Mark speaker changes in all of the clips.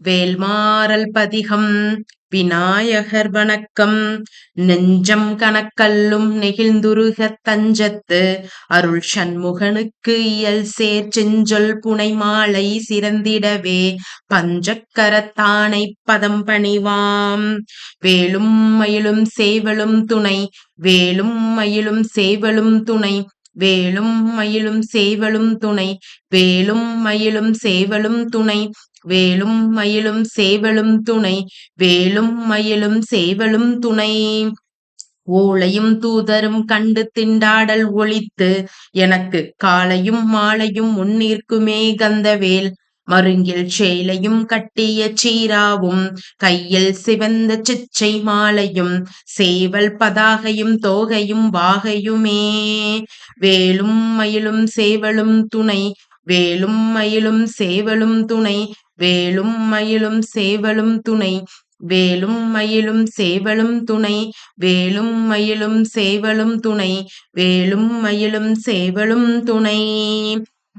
Speaker 1: வேல்மாறல் பதிகம் விநாயகர் வணக்கம். நெஞ்சம் கணக்கல்லும் நெகிழ்ந்துருகத் தஞ்சத்து அருள் சண்முகனுக்கு இயல் சேர் செஞ்சொல் புனை மாலை சிறந்திடவே பஞ்சக்கரத்தானை பதம் பணிவாம். வேலும் மயிலும் சேவலும் துணை வேலும் மயிலும் சேவலும் துணை வேலும் மயிலும் சேவலும் துணை வேலும் மயிலும் சேவலும் துணை வேலும் மயிலும் சேவலும் துணை வேலும் மயிலும் சேவலும் துணை. ஓலையும் தூதரும் கண்டு திண்டாடல் ஒழித்து எனக்கு காலையும் மாலையும் முன்னிற்குமே கந்தவேல். மருங்கில் சேலையும் கட்டிய சீராவும் கையில் சிவந்த சிச்சை மாலையும் சேவல் பதாகையும் தோகையும் வாகையுமே. வேலும் மயிலும் சேவலும் துணை வேலும் மயிலும் சேவலும் துணை வேலும் மயிலும் சேவலும் துணை. வேலும் மயிலும் சேவலும் துணை. வேலும் மயிலும் சேவலும் துணை. வேலும் மயிலும் சேவலும் துணை.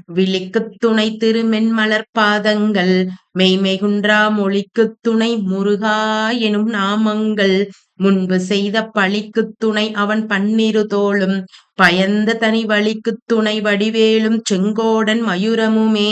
Speaker 1: விழிக்குத் துணை திருமென்மலர் பாதங்கள். மெய்மெகுன்றா மொழிக்குத் துணை முருகா எனும் நாமங்கள். முன்பு செய்த பழிக்குத் துணை அவன் பன்னிரு தோளும். பயந்த தனி வழிக்குத் துணை வடிவேலும் செங்கோடன் மயூரமுமே.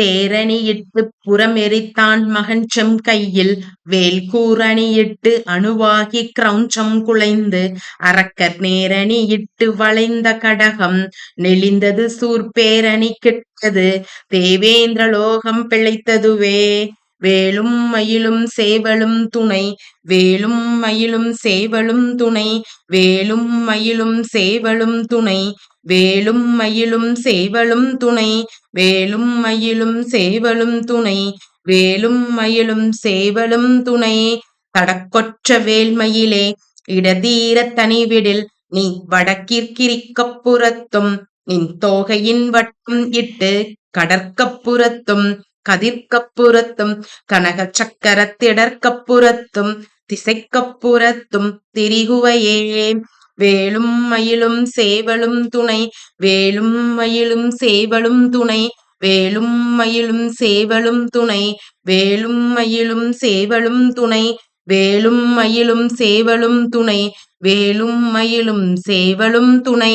Speaker 1: தேரணியிட்டுப் புறமெரித்தான் மகன் செம்கையில். வேல்கூரணியிட்டு அணுவாகிக் கிரௌஞ்சம் குலைந்து அரக்கர் நேரணியிட்டு வளைந்த கடகம். நெளிந்தது சூர்பேரணி கெட்டது. தேவேந்திர லோகம் பிழைத்ததுவே. வேலும் மயிலும் சேவலும் துணை வேலும் மயிலும் சேவலும் துணை வேலும் மயிலும் சேவலும் துணை வேலும் மயிலும் சேவலும் துணை வேலும் மயிலும் சேவலும் துணை வேலும் மயிலும் சேவலும் துணை. தடக்கொற்ற வேல்மயிலே இடதீர தனிவிடில் நீ வடக்கிற்கிரிக்கப்புறத்தும் நின் தோகையின் வட்டம் இட்டு கடற்கப்புறத்தும் கதிர்க்கப்புறத்தும் கனக சக்கரத்திடற்கப்புறத்தும் திசைக்கப்புறத்தும் திரிகுவையே. வேலும் மயிலும் சேவலும் துணை வேலும் மயிலும் சேவலும் துணை வேலும் மயிலும் சேவலும் துணை வேலும் மயிலும் சேவலும் துணை வேலும் மயிலும் சேவலும் துணை வேலும் மயிலும் சேவலும் துணை.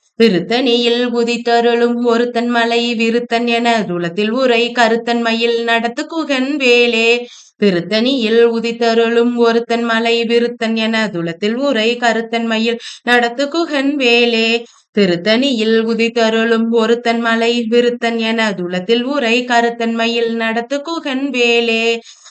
Speaker 1: திருத்தணியில் குதித்தருளும் ஒருத்தன் மலை விருத்தன் என துளத்தில் உரை கருத்தன் மயில் நடத்து குகன் வேலே. திருத்தணியில் உதித்தருளும் ஒருத்தன் மலை விருத்தன் என துளத்தில் உரை கருத்தன் மயில் நடத்து குகன் வேலே. திருத்தணியில் உதித்தருளும் ஒருத்தன் மலை விருத்தன் என துளத்தில் உரை கருத்தன் மயில் நடத்து குகன் வேலே.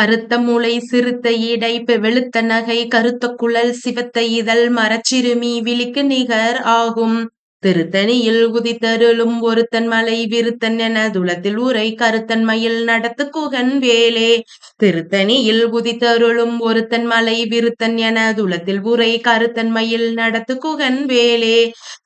Speaker 1: பருத்த மூளை சிறுத்த இடை வெளுத்த நகை கருத்த குழல் சிவத்த இதழ் மரச்சிறுமி விழிக்கு நிகர் ஆகும். திருத்தணியில் குதித்தருளும் ஒருத்தன் மலை விருத்தன் என துளத்தில் உரை கருத்தன் மயில் நடத்து குகன் வேலே. திருத்தணியில் குதித்தருளும் ஒருத்தன் மலை விருத்தன் என துளத்தில் உரை கருத்தன் மயில் நடத்து குகன் வேலே.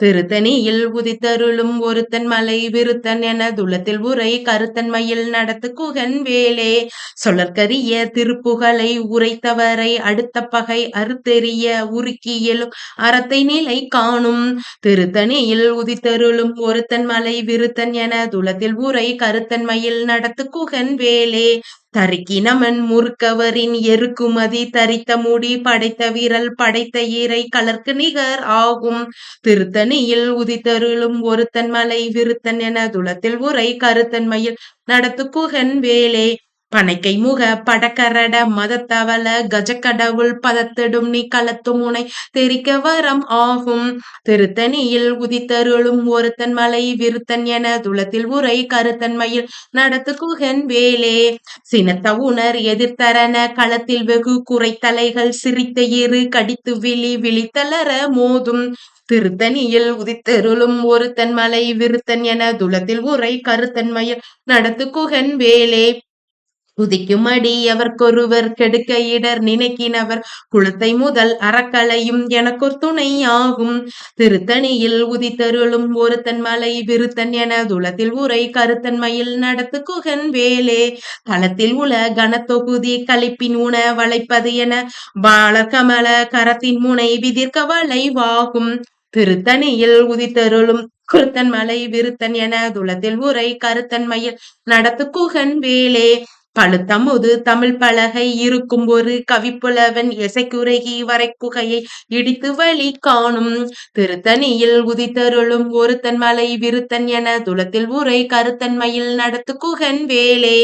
Speaker 1: திருத்தணியில் குதித்தருளும் ஒருத்தன் மலை விருத்தன் என துளத்தில் உரை கருத்தன் மயில் நடத்து குகன் வேலே. சொலற்கரிய திருப்புகழை உரைத்தவரை அடுத்த பகை அறுத்தெறிய உருக்கியலும் அறத்தை நிலை காணும். திருத்தணி மலையில் உதித்தருளும் ஒருத்தன் மலை விருத்தன் என துளத்தில் உரை கருத்தன்மையில் நடத்து குகன் வேலே. தருக்கினமன் முறுக்கவரின் எருக்குமதி தரித்த முடி படைத்த வீரல் படைத்த ஈரை கலர்க்கு நிகர் ஆகும். திருத்தணியில் உதித்தருளும் ஒருத்தன் மலை விருத்தன் என துளத்தில் உரை கருத்தன்மையில் நடத்து குகன் வேலே. பனைக்கை முக படக்கரட மதத்தவள கஜக்கடவுள் பதத்திடும் நீ களத்து உனை தெரிக்க வரம் ஆகும். திருத்தணியில் உதித்தருளும் ஒருத்தன் மலை விருத்தன் என துளத்தில் உரை கருத்தன்மையில் நடத்து குகன் வேலே. சினத்த உணர் எதிர்த்தரன களத்தில் வெகு குறைத்தலைகள் சிரித்த இரு கடித்து விழி விழித்தளர மோதும். திருத்தணியில் உதித்தருளும் ஒருத்தன் மலை விருத்தன் என துளத்தில் உரை கருத்தன்மையில் நடத்து குகன் வேலே. உதிக்கும் அடி கெடுக்க இடர் நினைக்கினவர். குளத்தை முதல் அறக்கலையும் எனக்கொரு துணை ஆகும். திருத்தணியில் உதித்தருளும் ஒருத்தன் மலை விருத்தன் என துளத்தில் உரை கருத்தன்மையில் நடத்து குகன் வேலே. களத்தில் உல கனத்தொகுதி கழிப்பின் உண வளைப்பது என பாலகமல கரத்தின் முனை விதிர்க்க வளைவாகும். திருத்தணியில் உதித்தருளும் குருத்தன் மலை விருத்தன் என துளத்தில் உரை கருத்தன்மையில் நடத்து குகன் வேலே. பழுத்தமுது தமிழ் பலகை இருக்கும் ஒரு கவிப்புலவன் இசைக்குறகி வரை குகையை இடித்து வழி காணும். திருத்தணியில் உதித்தருளும் ஒருத்தன் மலை விருத்தன் என துளத்தில் உரை கருத்தன்மையில் நடத்து குகன் வேலே.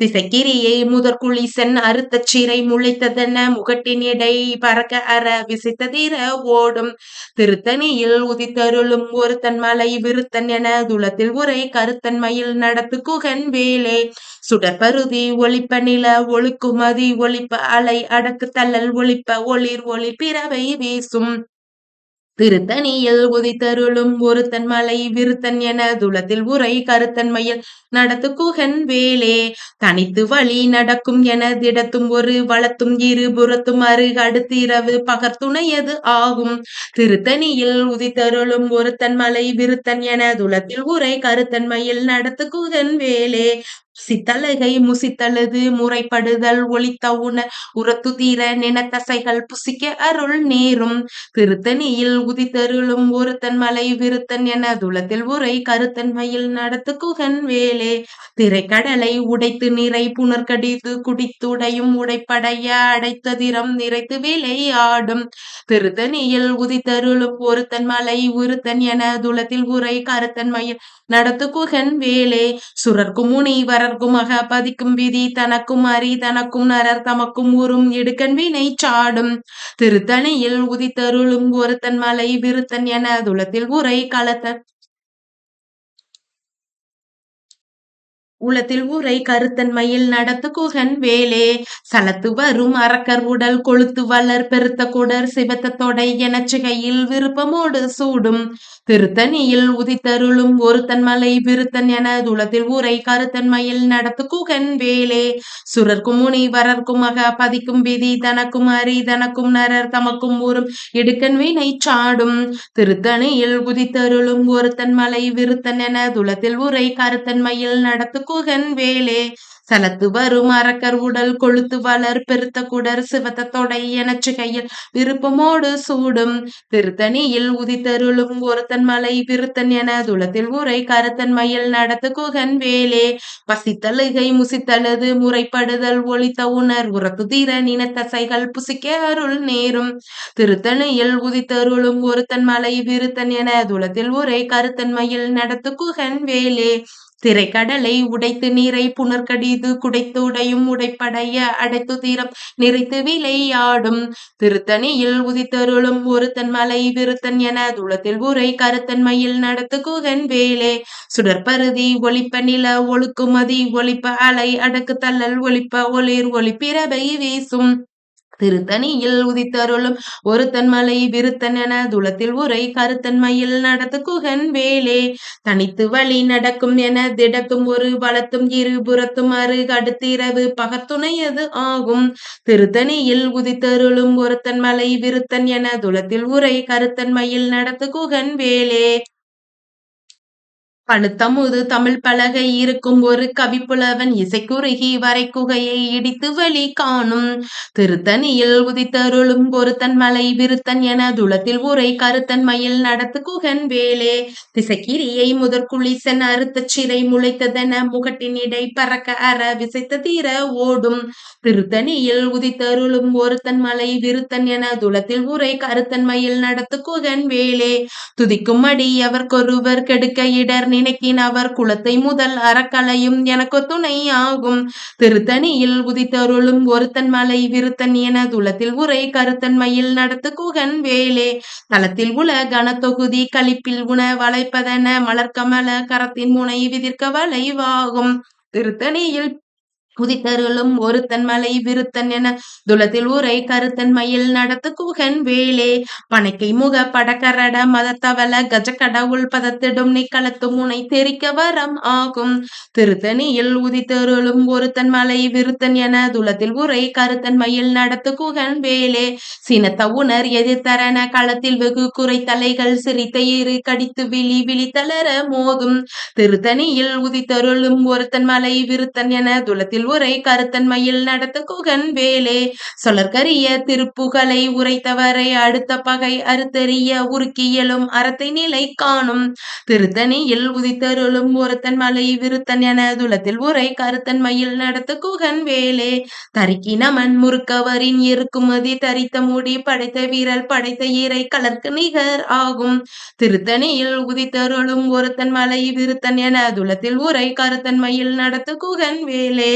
Speaker 1: திசைக்கிரியை முதற்குழிசன் அறுத்த சீரை முளைத்ததென முகட்டின் இடை பறக்க அற விசித்ததிர ஓடும். திருத்தணியில் உதித்தருளும் ஒருத்தன் மலை விருத்தன் என துளத்தில் உரை கருத்தன்மையில் நடத்து குகன் வேலே. சுடற்பருதி ஒளிப்ப நில ஒழுக்குமதி ஒளிப்ப அலை அடக்கு தள்ளல் ஒளிப்ப ஒளிர் ஒளி பிறவை வீசும். திருத்தணியில் உதித்தருளும் ஒருத்தன் மலை விருத்தன் என துளத்தில் உரை கருத்தன்மையில் நடத்து குகன் வேலே. தனித்து வழி நடக்கும் என திடத்தும் ஒரு வளத்தும் இரு புறத்தும் அரு இரவு பகர்த்துணையது ஆகும். திருத்தணியில் உதித்தருளும் ஒருத்தன் மலை விருத்தன் என துளத்தில் உரை கருத்தன்மையில் நடத்து குகன் வேலே. சித்தலகை முசித்தழுது முறைப்படுதல் ஒளித்த உண உரத்து தீர நினத்தசைகள் புசிக்க அருள் நேரும். திருத்தணியில் உதித்தருளும் ஒருத்தன் மலை விருத்தன் என துளத்தில் உரை கருத்தன்மையில் நடத்து குகன் வேலே. திரைக்கடலை உடைத்து நிறை புனர்கடித்து குடித்துடையும் உடைப்படைய அடைத்ததிரம் நிறைத்து விளையாடும் ஆடும். திருத்தணியில் உதித்தருளும் ஒருத்தன் மலை உருத்தன் என துளத்தில் உரை கருத்தன் மயில். நடத்து குகன் வேலே சுரர்க்கும் முனி வரர்க்கும் அக பதிக்கும் விதி தனக்கும் அறி தனக்கும் நரர் தமக்கும் உறும் எடுக்கன் வினை சாடும். திருத்தணியில் உதித்தருளும் ஒருத்தன் மலை விருத்தன் என துளத்தில் உரை கலத்தன் உளத்தில் உரை கருத்தன்மையில் நடத்து குகன் வேலே. சலத்து வரும் அறக்கர் உடல் கொளுத்து வளர் பெருத்த குடர் சிவத்த தொடை எனச்சுகையில் விருப்பமோடு சூடும். திருத்தணியில் உதித்தருளும் ஒருத்தன் மலை விருத்தன் என துளத்தில் உரை கருத்தன்மையில் நடத்து குகன் வேலே. சுரர்க்கும் முனி வரர்க்கும் மக பதிக்கும் விதி தனக்கும் அரி தனக்கும் நரர் தமக்கும் ஊரும் இடுக்கன் வீணை சாடும். திருத்தணியில் உதித்தருளும் ஒருத்தன் மலை விருத்தன் என துளத்தில் உரை கருத்தன்மையில் நடத்து குகன் வேலே சலத்து வரும் அரக்கர் உடல் கொழுத்து வளர் பெருத்த குடர் சிவத்த தொடை எனச்சுகையில் விருப்பமோடு சூடும். திருத்தணியில் உதித்தருளும் ஒருத்தன் மலை விருத்தன் என துளத்தில் உரை கருத்தன் மயில் நடத்து குகன் வேலே. பசித்தழுகை முசித்தழுது முறைப்படுதல் ஒளித்த உணர் உரத்து தீர நினத்தசைகள் புசிக்க அருள் நேரும். திருத்தணியில் உதித்தருளும் ஒருத்தன் மலை விருத்தன் என துளத்தில் உரை கருத்தன் மயில் நடத்து குகன் வேலே. திரைக்கடலை உடைத்து நீரை புனர்கடிது குடைத்து உடையும் உடைப்படைய அடைத்து தீரம் நிறைத்து விளையாடும். திருத்தணியில் உதித்தருளும் ஒருத்தன் மலை விருத்தன் என துளத்தில் உரை கருத்தன் மயில் நடத்து குகன் வேலே. சுடற்பருதி ஒளிப்ப நில ஒழுக்குமதி ஒளிப்ப அலை அடக்கு தள்ளல் ஒளிப்ப ஒளிர் ஒளிப்பிரபை வீசும். திருத்தணியில் உதித்தருளும் ஒருத்தன் மலை விருத்தன் என துளத்தில் உரை கருத்தன்மையில் நடத்து குகன் வேலே. தனித்து வழி நடக்கும் என திடத்தும் ஒரு வளத்தும் இருபுறத்தும் அரு அடுத்திரவு பகத்துணையது ஆகும். திருத்தணியில் உதித்தருளும் ஒருத்தன் மலை விருத்தன் என துளத்தில் உரை கருத்தன்மையில் நடத்து குகன் வேலே. பழுத்தமுது தமிழ் பலகை இருக்கும் ஒரு கவிப்புலவன் இசைக்குறுகி வரைக்குகையை இடித்து வழி காணும். திருத்தணியில் உதித்தருளும் ஒருத்தன் மலை விருத்தன் என துளத்தில் உரை கருத்தன் மயில் நடத்து குகன் வேலே. திசைக்கிரியை முதற்குளிசன் அறுத்த சிறை முளைத்ததென முகட்டின் இடை பறக்க அற விசைத்த தீர ஓடும். திருத்தணியில் உதித்தருளும் ஒருத்தன் மலை விருத்தன் என துளத்தில் உரை கருத்தன் மயில் நடத்து குகன் வேலே. துதிக்கும் அடி அவர்கொருவர் கெடுக்க இடர் நினைக்கின் அவர் குலத்தை முதல் அறக்கலையும் எனக்கு துணை ஆகும் திருத்தணியில் உதித்தருளும் ஒருத்தன் மலை விருத்தன் என துளத்தில் உரை கருத்தன்மையில் நடத்து குகன் வேலே. தளத்தில் உல கனத்தொகுதி கழிப்பில் உண வளைப்பதென மலர்கமல கரத்தின் முனை விதிர்க்க வளைவாகும். திருத்தணியில் உதித்தருளும் ஒருத்தன் மலை விருத்தன் என துளத்தில் உரை கருத்தன் மயில் நடத்து குகன் வேலே. பனைக்கை முக படக்கரட மதத்தவல கஜ கடவுள் பதத்திடும் நிக்களத்து முனை தெரிக்க வரம் ஆகும். திருத்தணியில் உதித்தருளும் ஒருத்தன் மலை விருத்தன் என துளத்தில் உரை கருத்தன் மயில் நடத்து குகன் வேலே. சினத்த உணர் எதிர்த்தரன களத்தில் வெகு குறை தலைகள் சிரித்த இரு கடித்து விழி விழி தளர மோதும். திருத்தணியில் உதித்தருளும் ஒருத்தன் மலை விருத்தன் என துளத்தில் உரை கருத்தன்மையில் நடத்த குகன் வேலே. சொலர்கரிய திருப்புகளை உரைத்தவரை அடுத்த பகை அறுத்தறிய உருக்கியலும் அறத்தை நிலை காணும். திருத்தணியில் உதித்தருளும் ஒருத்தன் மலை விருத்தன் என துலத்தில் உரை கருத்தன்மையில் நடத்த குகன் வேலே. தரிக்கினமன் முறுக்கவரின் இருக்குமதி தரித்த முடி படைத்த வீரல் படைத்த ஈரை கலர்க்கு நிகர் ஆகும். திருத்தணியில் உதித்தருளும் ஒருத்தன் மலை விருத்தன் என துலத்தில் உரை கருத்தன்மையில் நடத்த குகன் வேலே.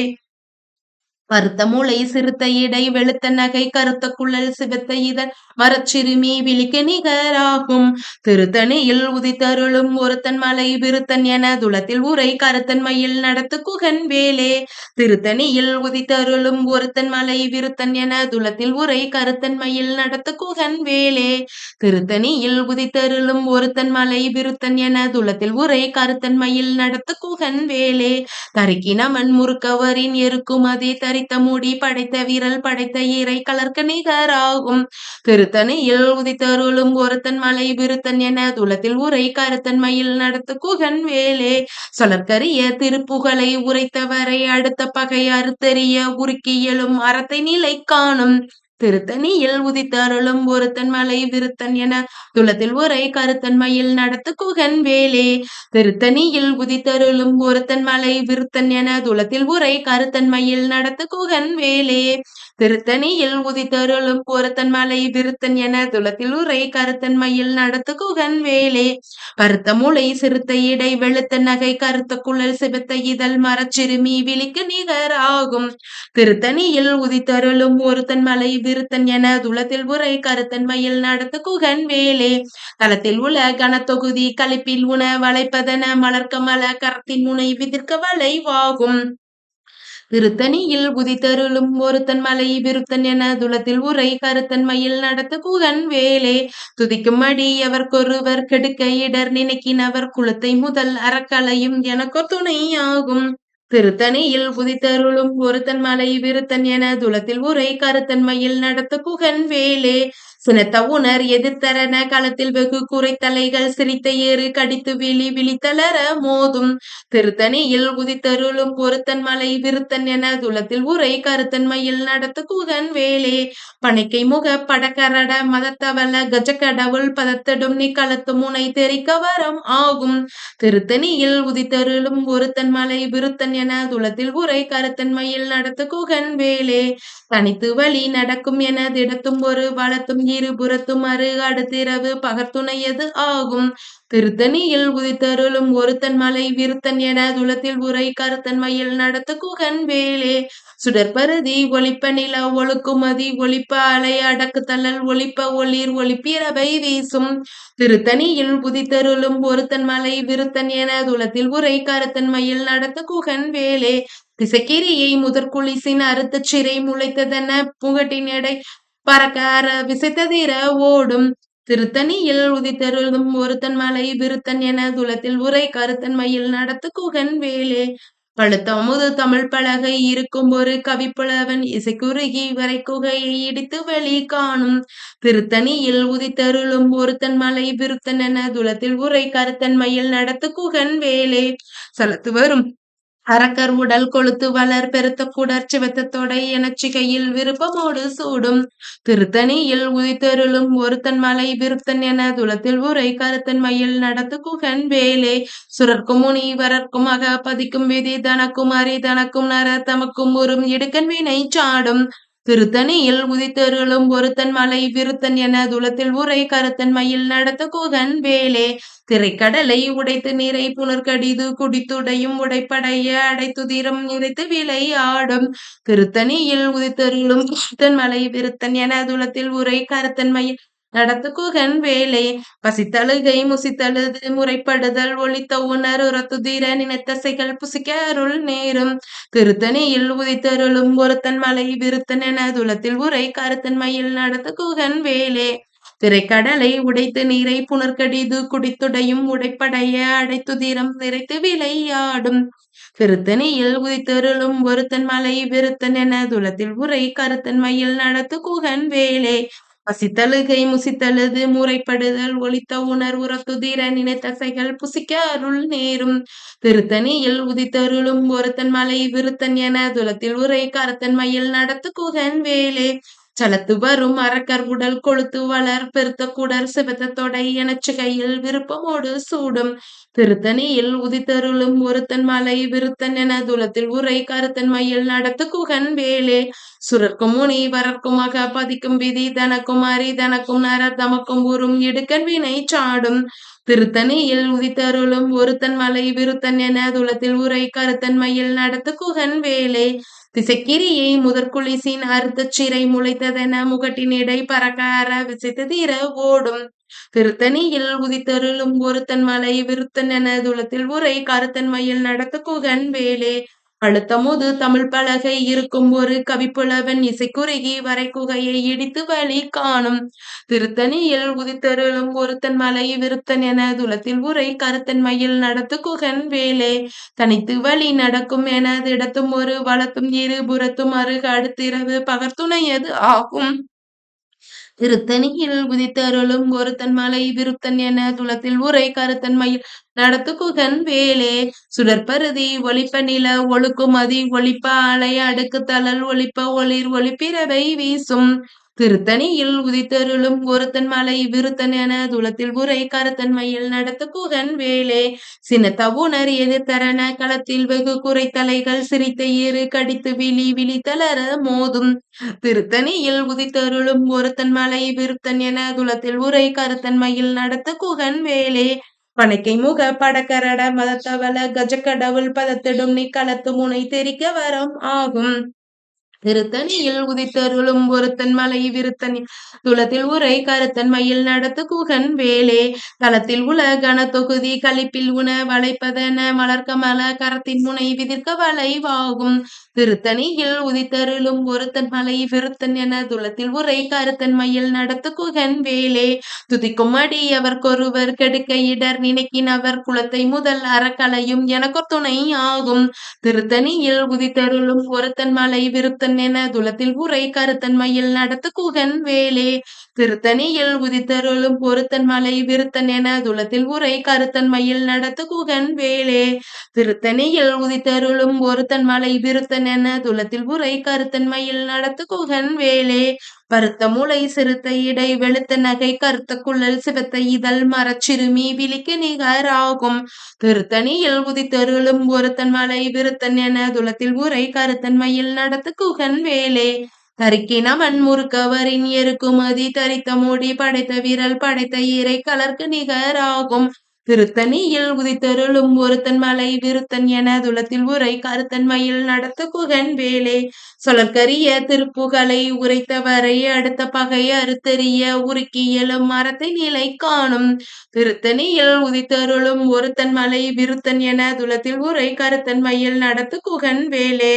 Speaker 1: பருத்த மூளை சிறுத்த இடை வெளுத்த நகை கருத்த குழல் சிவத்த இதழ் மரச்சிறுமி விழிக்க நிகராகும். திருத்தணியில் உதித்தருளும் ஒருத்தன் மலை விருத்தன் என துளத்தில் உரை கருத்தன் மயில் நடத்து குகன் வேலே. திருத்தணியில் உதித்தருளும் ஒருத்தன் மலை விருத்தன் என துளத்தில் உரை கருத்தன் மயில் நடத்து குகன் வேலே. திருத்தணியில் உதித்தருளும் ஒருத்தன் மலை விருத்தன் என துளத்தில் உரை கருத்தன் மயில் நடத்து குகன் வேலே. தருக்கினமன் முறுக்கவரின் எருக்குமதி தரி படைத்த முடி படைத்த விரல் படைத்த இறை கலர்க்க நிகராகும். திருத்தனையில் உதித்தருளும் ஒருத்தன் மலை விருத்தன் என துளத்தில் உரை கருத்தன் மயில் நடத்து குகன் வேலே. சொலற்கரிய திருப்புகளை உரைத்தவரை அடுத்த பகை அறுத்தறிய உருக்கியலும் அறத்தை நிலை காணும். திருத்தணியில் உதித்தருளும் ஒருத்தன் மலை விருத்தன் என துளத்தில் உரை கருத்தன் மயில் நடத்து குகன் வேலே. திருத்தணியில் உதித்தருளும் ஒருத்தன் மலை விருத்தன் என துளத்தில் உரை கருத்தன் மயில் நடத்து குகன் வேலே. திருத்தணியில் உதித்தருளும் ஒருத்தன் மலை விருத்தன் என துளத்தில் உரை கருத்தன் மயில் நடத்து குகன் வேலே. கருத்த மூளை சிறுத்த இடை வெளுத்த நகை கருத்த குழல் சிவத்த இதழ் மரச்சிறுமி விழிக்கு நிகர் ஆகும். திருத்தணியில் உதித்தருளும் ஒருத்தன் மலை விருத்தன் என துளத்தில் உரை கருத்தன் மயில் நடத்து குகன் வேலே. தளத்தில் உள்ள கனத்தொகுதி கழிப்பில் உண வளைப்பதன மலர்க்கமல கரத்தின் முனை விதிர்க்க வளைவாகும். திருத்தணியில் உதித்தருளும் ஒருத்தன் மலை விருத்தன் என துளத்தில் உரை கருத்தன் மயில் நடத்த குகன் வேலே. துதிக்கும் அடி எவர்கொருவர் கெடுக்க இடர் நினைக்கினவர் குளத்தை முதல் அறக்கலையும் எனக்கு துணையாகும். திருத்தணியில் புதித்தருளும் ஒருத்தன் மலை விருத்தன் என துளத்தில் உரை கருத்தன்மையில் நடத்த குகன் வேலே. சினத்தவுணர் எதிர்த்தரன களத்தில் வெகு குறைத்தலைகள் சிரித்த ஏறு கடித்து விழி விழித்தளர மோதும். திருத்தணியில் உதித்தருளும் ஒருத்தன் மலை விருத்தன் என துளத்தில் உரை கருத்தன்மையில் நடத்த குகன் வேலே. பனைக்கை முக படக்கரட மதத்தவல கஜக்கடவுள் பதத்தடும் நீ களத்து முனை தெரிக்க வரம் ஆகும். திருத்தணியில் உதித்தருளும் ஒருத்தன் மலை விருத்தன் என துளத்தில் உரை கருத்தன்மையில் நடத்து குகன் வேலே. தனித்து வழி நடக்கும் என திடத்தும் ஒரு வளத்தும் இருபுறத்தும் அரு அடுத்திரவு பகர்த்துணையது ஆகும்? திருத்தணியில் உதித்தருளும் ஒருத்தன் மலை விருத்தன் என துளத்தில் உரை கருத்தன் மயில் நடத்து குகன் வேலே. சுடற்பருதி ஒளிப்ப நில ஒழுக்குமதி ஒளிப்ப அலை அடக்கு தள்ளல் ஒளிப்ப ஒளிர் ஒளிப்பிரவை வீசும். திருத்தணியில் உதித்தருளும் ஒருத்தன் மலை விருத்தன் என துளத்தில் உரை கருத்தன் மயில் நடத்து குகன் வேலே. திசைக்கிரியை முதற்குளிசின் அறுத்த சிறை முளைத்ததென புகட்டின் எடை பறக்கார அற விசைத்ததிர ஓடும். திருத்தணியில் உதித்தருளும் ஒருத்தன் மலை விருத்தன் என துளத்தில் உரை கருத்தன் மயில் நடத்து குகன் வேலே. பழுத்த அமுது தமிழ் பலகை இருக்கும் ஒரு கவிப்புலவன் இசைக்குறுகி வரை குகையை இடித்து வெளி காணும். திருத்தணியில் உதித்தருளும் ஒருத்தன் மலை விருத்தன் என துளத்தில் உரை கருத்தன் மயில் நடத்து குகன் வேலே. சலத்து வரும் அரக்கர் உடல் கொழுத்து வளர் பெருத்த குடர் சிவத்தத்தொடை எனச்சிகையில் விருப்பமோடு சூடும். திருத்தணியில் உதித்தருளும் ஒருத்தன் மலை விருத்தன் என துளத்தில் உரை கருத்தன் மயில் நடத்து குகன் வேலே. சுரர்க்கும் முனி வரர்க்கும் அக பதிக்கும் விதி தனக்கும் அரி தனக்கும் நர தமக்கும் உறும் இடுக்கன் வினை சாடும். திருத்தணியில் உதித்தருளும் ஒருத்தன் மலை விருத்தன் என துளத்தில் உரை கருத்தன் மயில் நடத்த குகன் வேலே. திரைக்கடலை உடைத்து நீரை புனர்கடிது குடித்துடையும் உடைப்படைய அடைத்துதிரம் நிறைத்து விலை ஆடும். திருத்தணியில் உதித்தருளும் தன் மலை விருத்தன் என துளத்தில் உரை கருத்தன் மயில் குகன் வேலை பசித்தழுகை முசித்தழுது முறைப்படுதல் ஒளித்த உணர் உரத்துதிர நினைத்தசைகள் புசிக்க அருள் நேரும். திருத்தணியில் உதித்தருளும் ஒருத்தன் மலை விருத்தன் என துளத்தில் உரை கருத்தன் மயில் குகன் வேலே. திரைக்கடலை உடைத்து நீரை புனர்கடிது குடித்துடையும் உடைப்படைய அடைத்துதிரம் நிறைத்து விளையாடும் திருத்தணியில் உதித்தருளும் ஒருத்தன் மலை விருத்தன் என துளத்தில் உரை கருத்தன் மயில் நடத்து குகன் வேலே. பசித்தழுகை முசித்தழுது முறைப்படுதல் ஒளித்த உணர் உரத்துதிர நினைத்தசைகள் புசிக்க அருள் நேரும். திருத்தணியில் உதித்தருளும் ஒருத்தன் மலை விருத்தன் என துலத்தில் உரை கருத்தன் மயில் நடத்து குகன் வேலே. சலத்து வரும் அரக்கர் உடல் கொழுத்து வளர் பெருத்த குடர் சிவத்த தொடை எனச்சு கையில் விருப்பமோடு சூடும். திருத்தணியில் உதித்தருளும் ஒருத்தன் மலை விருத்தன் என துலத்தில் உரை கருத்தன் மயில் நடத்து குகன் வேலே. சுரர்க்கும் முனி வரர்க்கும் அக பதிக்கும் விதி தனக்கும் அரி தனக்கும் நர தமக்கும் உறும் இடுக்கன் வினை சாடும். திருத்தணியில் உதித்தருளும் ஒருத்தன் மலை விருத்தன் என துளத்தில் உரை கருத்தன் மயில் நடத்து குகன் வேலை. திசைக்கிரியை முதற்குளிசின் அறுத்த சிறை முளைத்ததென முகட்டின் இடை பறக்கார விசைத்து தீர ஓடும். திருத்தணியில் உதித்தருளும் ஒருத்தன் மலை விருத்தன் என துளத்தில் உரை கருத்தன் மயில் நடத்து குகன் வேலே. அழுத்தமுது தமிழ் பலகை இருக்கும் ஒரு கவிப்புலவன் இசைக்குறுகி வரை குகையை இடித்து வழி காணும். திருத்தணியில் உதித்தருளும் ஒருத்தன் மலை விருத்தன் என துளத்தில் உரை கருத்தன் மையில் நடத்து குகன் வேலே. தனித்து வழி நடக்கும் என திடத்தும் ஒரு வளத்தும் இரு புறத்தும் அருக அடுத்திரவு பகர்த்துணையது ஆகும். திருத்தணியில் உதித்தருளும் ஒருத்தன் மலை விருத்தன் என துளத்தில் உரை கருத்தன் மயில் நடத்து குகன் வேலே. சுடற்பருதி ஒளிப்ப நில ஒழுக்குமதி ஒளிப்ப அலை அடுக்கு தளல் ஒளிப்ப ஒளிர் ஒளிப்பிரவை வீசும். திருத்தணியில் உதித்தருளும் ஒருத்தன் மலை விருத்தன் என துளத்தில் உரை கருத்தன் மயில் நடத்த குகன் வேலே. சின்னத்தவுணர் எதிர்த்தரன களத்தில் வெகு குறைத்தலைகள் சிரித்த இரு கடித்து விழி விழி தளர மோதும். திருத்தணியில் உதித்தருளும் ஒருத்தன் மலை விருத்தன் என துளத்தில் உரை கருத்தன் மயில் நடத்த குகன் வேலே. பனைக்கை முக படக்கரட மதத்தவள கஜக்கடவுள் பதத்திடும் நீ களத்து முனை தெரிக்க வரம் ஆகும். திருத்தணியில் உதித்தருளும் ஒருத்தன் மலை விருத்தன். துளத்தில் உரை கருத்தன் மயில் நடத்து குகன் வேலே. களத்தில் உல கன தொகுதி கழிப்பில் உண வளைப்பதென மலர்க்கமல கரத்தின் முனை விதிர்க்க வளைவாகும். திருத்தணியில் உதித்தருளும் ஒருத்தன் மலை விருத்தன் என துளத்தில் உரை கருத்தன் மயில் நடத்து குகன் வேலே. துதிக்கும் அடி அவர்க்கொருவர் கெடுக்க இடர் நினைக்கின் அவர் குலத்தை முதல் அறக்கலையும் எனக்கொரு துணை ஆகும். திருத்தணியில் உதித்தருளும் ஒருத்தன் மலை விருத்தன் என துளத்தில் உரை கருத்தன் மயில் நடத்து குகன் வேலே. திருத்தணியில் உதித்தருளும் பொருத்தன் மலை விருத்தன் என துளத்தில் உரை கருத்தன் மயில் நடத்து குகன் வேலே. திருத்தணியில் உதித்தருளும் பொருத்தன் மலை விருத்தன் என துளத்தில் உரை கருத்தன் மயில் நடத்து குகன் வேலே. பருத்த முளை சிறுத்த இடை வெளுத்த நகை கருத்த குள்ளல் சிவத்த இதழ் மரச்சிறுமி விழிக்கு நிகராகும். திருத்தணியில் உதித்தருளும் ஒருத்தன் மலை விருத்தன் என துளத்தில் உரை கருத்தன் மயில் நடத்து குகன் வேலே. தரிக்கின மண்முறுக்கவரின் எருக்குமதி தரித்த மூடி படைத்த விரல் படைத்த இறை கலர்க்கு நிகராகும். திருத்தணியில் உதித்தருளும் ஒருத்தன் மலை விருத்தன் என துளத்தில் உரை கருத்தன் மயில் நடத்த குகன் வேலே. சொலற்கரிய திருப்புகளை உரைத்தவரை அடுத்த பகை அறுத்தெறிய உருக்கி எழும் மரத்தை நிலை காணும். திருத்தணியில் உதித்தருளும் ஒருத்தன் மலை விருத்தன் என துளத்தில் உரை கருத்தன் மயில் நடத்து குகன் வேலே.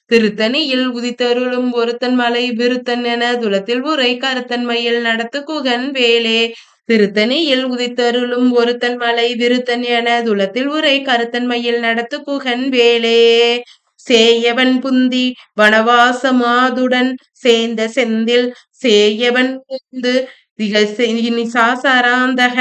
Speaker 1: திருத்தணியில் உதித்தருளும் ஒருத்தன் மலை விருத்தன் என துளத்தில் உரை கருத்தன் மயில் நடத்து குகன் வேலே. திருத்தணியில் உதித்தருளும் ஒருத்தன் மலை விருத்தன் என துளத்தில் உரை கருத்தன் மயில் நடத்து குகன் வேலே. சேயவன் புந்தி வனவாச மாதுடன் சேர்ந்த செந்தில் சேயவன் புந்து சாசாராந்தக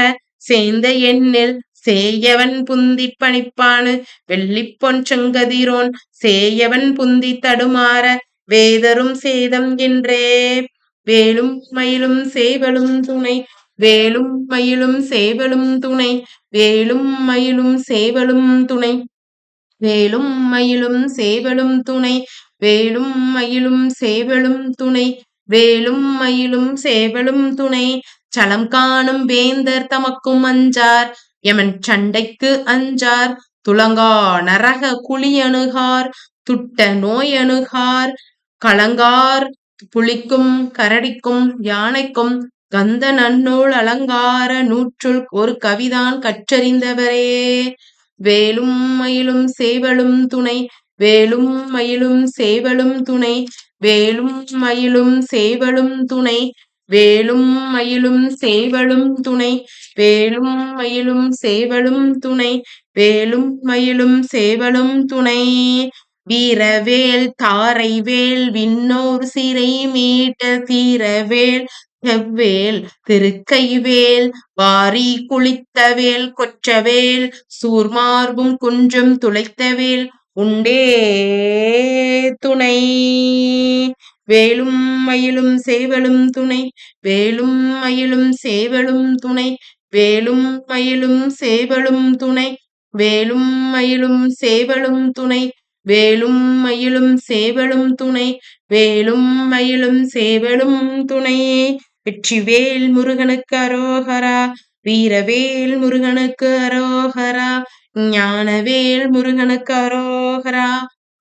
Speaker 1: சேர்ந்த எண்ணில் சேயவன் புந்தி பணிப்பானு வெள்ளிப்பொன் செங்கதிரோன் சேயவன் புந்தி தடுமாற வேதரும் சேதம் என்றே. வேலும் மயிலும் சேவலும் துணை வேலும் மயிலும் சேவலும் துணை வேலும் மயிலும் சேவலும் துணை. வேலும் மயிலும் சேவலும் துணை வேலும் மயிலும் சேவலும் துணை வேலும் மயிலும் சேவலும் துணை. சலம் காணும் வேந்தர் தமக்கும் அஞ்சார் எமன் சண்டைக்கு அஞ்சார் துளங்கா நரக குழியணுகார் துட்ட நோயணுகார் களங்கார் புலிக்கும் கரடிக்கும் யானைக்கும் கந்த நன்னூல் அலங்கார நூற்றுள் ஒரு கவிதான் கற்றறிந்தவரே. வேலும் மயிலும் சேவலும் துணை வேலும் மயிலும் சேவலும் துணை வேலும் மயிலும் சேவலும் துணை வேலும் மயிலும் சேவலும் துணை. வேலும் மயிலும் சேவலும் துணை. வேலும் மயிலும் சேவலும் துணை. வீரவேல் தாரை வேல் விண்ணோர் சிறை மீட்ட தீரவேல். செவ்வேல் திருக்கைவேல் வாரி குளித்தவேல் கொற்றவேல். சூர்மார்பும் குன்றும் துளைத்தவேல் உண்டே துணை. வேலும் மயிலும் சேவலும் துணை வேலும் மயிலும் சேவலும் துணை வேலும் மயிலும் சேவலும் துணை வேலும் மயிலும் சேவலும் துணை வேலும் மயிலும் சேவலும் துணை வேலும் மயிலும் சேவலும் துணை. வெற்றிவேல் முருகனுக்கு அரோகரா வீரவேல் முருகனுக்கு அரோகரா ஞானவேல் முருகனுக்கு அரோகரா.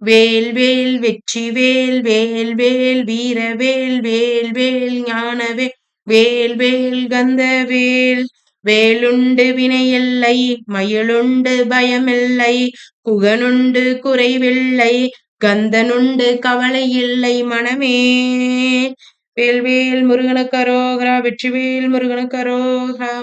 Speaker 1: வேல் வேல் வெற்றி வேல் வேல் வேல் வீரவேல் வேல் வேல் ஞானவேல் வேல் வேல் கந்தவேல் வேலுண்டு வினையில்லை மயிலுண்டு பயமில்லை குகனுண்டு குறைவில்லை கந்தனுண்டு கவலை இல்லை மனமே. வேல்வேல் முருகனுக்கு அரோகரா வெற்றிவேல் முருகனுக்கு அரோகரா.